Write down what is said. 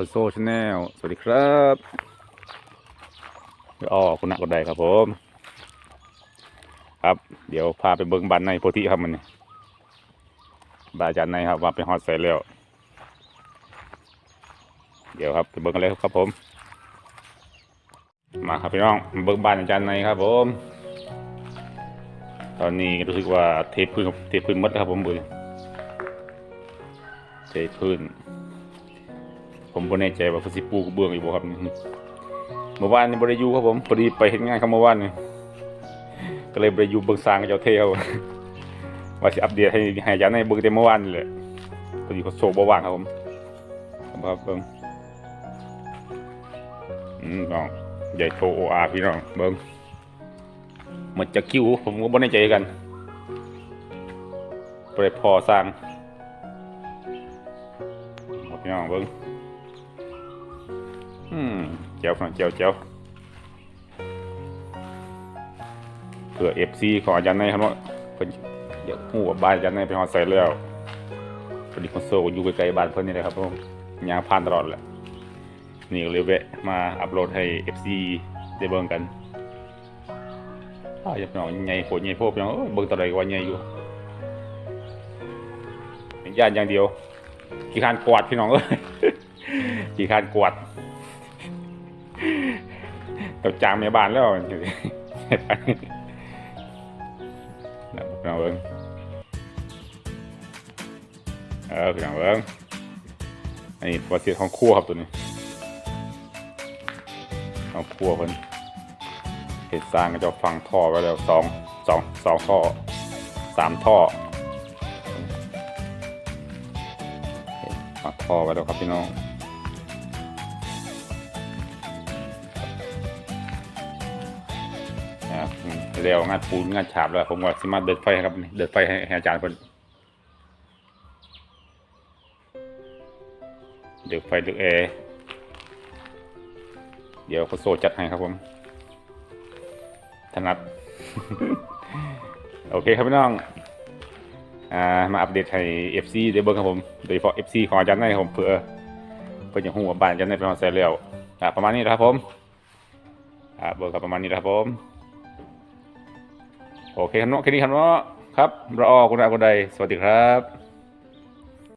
คนโซชาแนลสวัสดีครับอ๋อคุณนักกดไดครับผม ครับ เดี๋ยวพาไปเบิ้งบ้านในโพธิครับมันนี่บาจารย์ในครับว่าไปฮอดใส่แล้ว เดี๋ยวครับไปเบิ้งกันเลยครับผม มาครับพี่น้องเบิ้งบ้านอาจารย์ในครับผม ตอนนี้รู้สึกว่าเทพื้นเทพื้นมดครับผมเบิ้งเทพื้น ผมบ่แน่ใจว่าเขาสิปูกเบื้องอยู่บ่ครับเมื่อวานนี่บ่ได้อยู่ครับผมพอดีไปเฮ็ดงานครับเมื่อวานนี่ก็เลยบ่ได้อยู่เบิ่งสร้างกับเจ้าเทวว่าสิอัปเดตให้ให้อาจารย์ในเบิ่งแต่เมื่อวานนี่แหละพอดีเขาโซบ่ว่างครับผมครับเบิ่งอืมน้องใหญ่โตโออาพี่น้องเบิ่งมันจะคิวผมก็บ่แน่ใจกันได้พอสร้างพี่น้องเบิ่งอืมเจ้าของเจ้าเจ้าเผื่อเอฟซีของอาจารย์ในครับว่าเพิ่นอยากหูว่าบ้านอาจารย์ในเป็นฮอดใส่แล้วพอดีคอนโซลอยู่ใกลๆบ้านเพิ่นนี่แหละครับผมยางผ่านตลอดแหละนี่ก็เลยแวะมาอัปโหลดให้เอฟซีได้เบิ่งกันอ้าวอย่าไปเอาใหญ่โพดใหญ่โพดพี่น้องเอ้ยเบิ่งตอนใดก็ว่าใหญ่อยู่เป็นญาติอย่างเดียวขี้คร้านกวาดพี่น้องเอ้ยขี้คร้านกวาด กับจางแม่บ้านแล้วไปนะพี่น้องเบิ้งเออพี่น้องเบิ้งอันนี้วัสดุของครัวครับตัวนี้ของครัวเพิ่นเห็ดสร้างก็จะฟังท่อไว้แล้วสองสองสองท่อสามท่อฟังท่อไว้แล้วครับพี่น้อง นะครับอืมเร็วงานปูนงานฉาบแล้วผมว่าสิมาเดินไฟครับนี่เดินไฟให้อาจารย์เพิ่นเดือไฟเดือแอร์เดี๋ยวเขาโซจัดให้ครับผม ถนัด โอเคครับพี่น้อง อ่า มาอัปเดตให้ FC ได้เบิ่งครับผม โดยเฉพาะ FC ของอาจารย์ในครับผมเพื่อเพื่อจะหูวบ้านอาจารย์ในเป็นมาเสร็จแล้ว อ่า ประมาณนี้นะครับผม อ่า เบิ่งครับประมาณนี้นะครับผม โอเคครับเนาะแค่นี้ครับเนาะครับรอคุณอาคุณใดสวัสดีครับ